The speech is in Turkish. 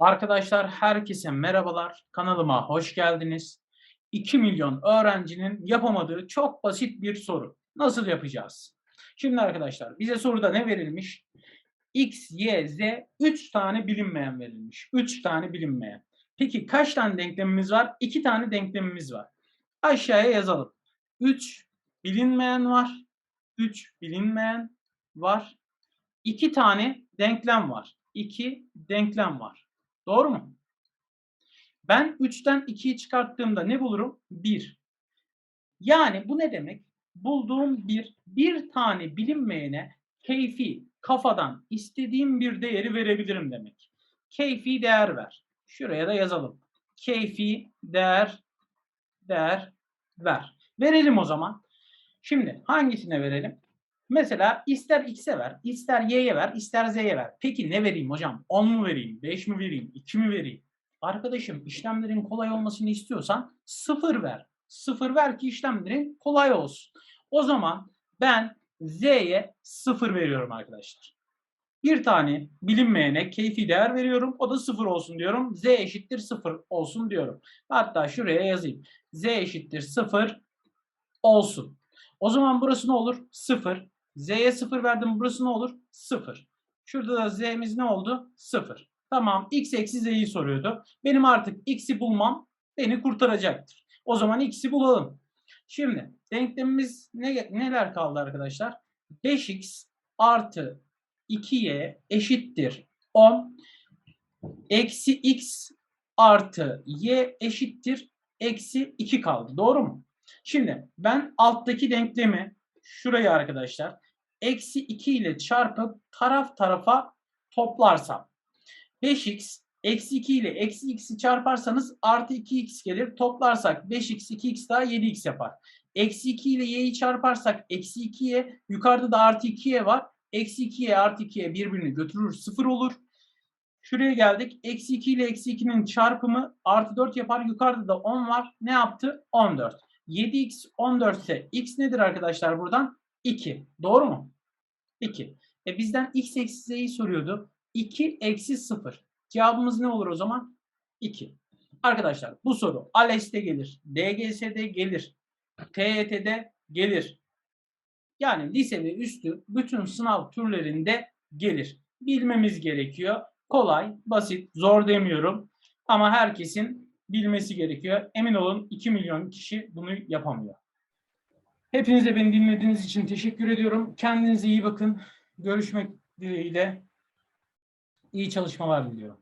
Arkadaşlar herkese merhabalar. Kanalıma hoş geldiniz. 2 milyon öğrencinin yapamadığı çok basit bir soru. Nasıl yapacağız? Şimdi arkadaşlar bize soruda ne verilmiş? X, Y, Z 3 tane bilinmeyen verilmiş. 3 tane bilinmeyen. Peki kaç tane denklemimiz var? 2 tane denklemimiz var. Aşağıya yazalım. 3 bilinmeyen var. 3 bilinmeyen var. 2 tane denklem var. 2 denklem var. Doğru mu? Ben 3'ten 2'yi çıkarttığımda ne bulurum? 1. Yani bu ne demek? Bulduğum bir, bir tane bilinmeyene keyfi, kafadan istediğim bir değeri verebilirim demek. Keyfi değer ver. Şuraya da yazalım. Keyfi değer, değer ver. Verelim o zaman. Şimdi hangisine verelim? Mesela ister x'e ver, ister y'ye ver, ister z'ye ver. Peki ne vereyim hocam? 10 mu vereyim, 5 mi vereyim, 2 mi vereyim? Arkadaşım işlemlerin kolay olmasını istiyorsan 0 ver. 0 ver ki işlemlerin kolay olsun. O zaman ben z'ye 0 veriyorum arkadaşlar. Bir tane bilinmeyene keyfi değer veriyorum. O da 0 olsun diyorum. z eşittir 0 olsun diyorum. Hatta şuraya yazayım. z eşittir 0 olsun. O zaman burası ne olur? 0. Z'ye 0 verdim. Burası ne olur? 0. Şurada da Z'miz ne oldu? 0. Tamam. X eksi Z'yi soruyordu. Benim artık X'i bulmam beni kurtaracaktır. O zaman X'i bulalım. Şimdi denklemimiz ne, neler kaldı arkadaşlar? 5X artı 2Y eşittir 10. Eksi X artı Y eşittir eksi 2 kaldı. Doğru mu? Şimdi ben alttaki denklemi şurayı arkadaşlar eksi 2 ile çarpıp taraf tarafa toplarsam 5x eksi 2 ile eksi x'i çarparsanız artı 2x gelir. Toplarsak 5x 2x daha 7x yapar. Eksi 2 ile y'yi çarparsak eksi 2'ye yukarıda da artı 2'ye var. Eksi 2'ye artı 2'ye birbirini götürür 0 olur. Şuraya geldik. Eksi 2 ile eksi 2'nin çarpımı artı 4 yapar. Yukarıda da 10 var. Ne yaptı? 14. 7x 14 ise x nedir arkadaşlar buradan? 2. Doğru mu? 2. E bizden x eksi z'yi soruyordu. 2 eksi 0. Cevabımız ne olur o zaman? 2. Arkadaşlar bu soru ALES'te gelir. DGS'de gelir. TYT'de gelir. Yani lise ve üstü bütün sınav türlerinde gelir. Bilmemiz gerekiyor. Kolay, basit, zor demiyorum. Ama herkesin bilmesi gerekiyor. Emin olun 2 milyon kişi bunu yapamıyor. Hepinize beni dinlediğiniz için teşekkür ediyorum. Kendinize iyi bakın. Görüşmek dileğiyle. İyi çalışmalar diliyorum.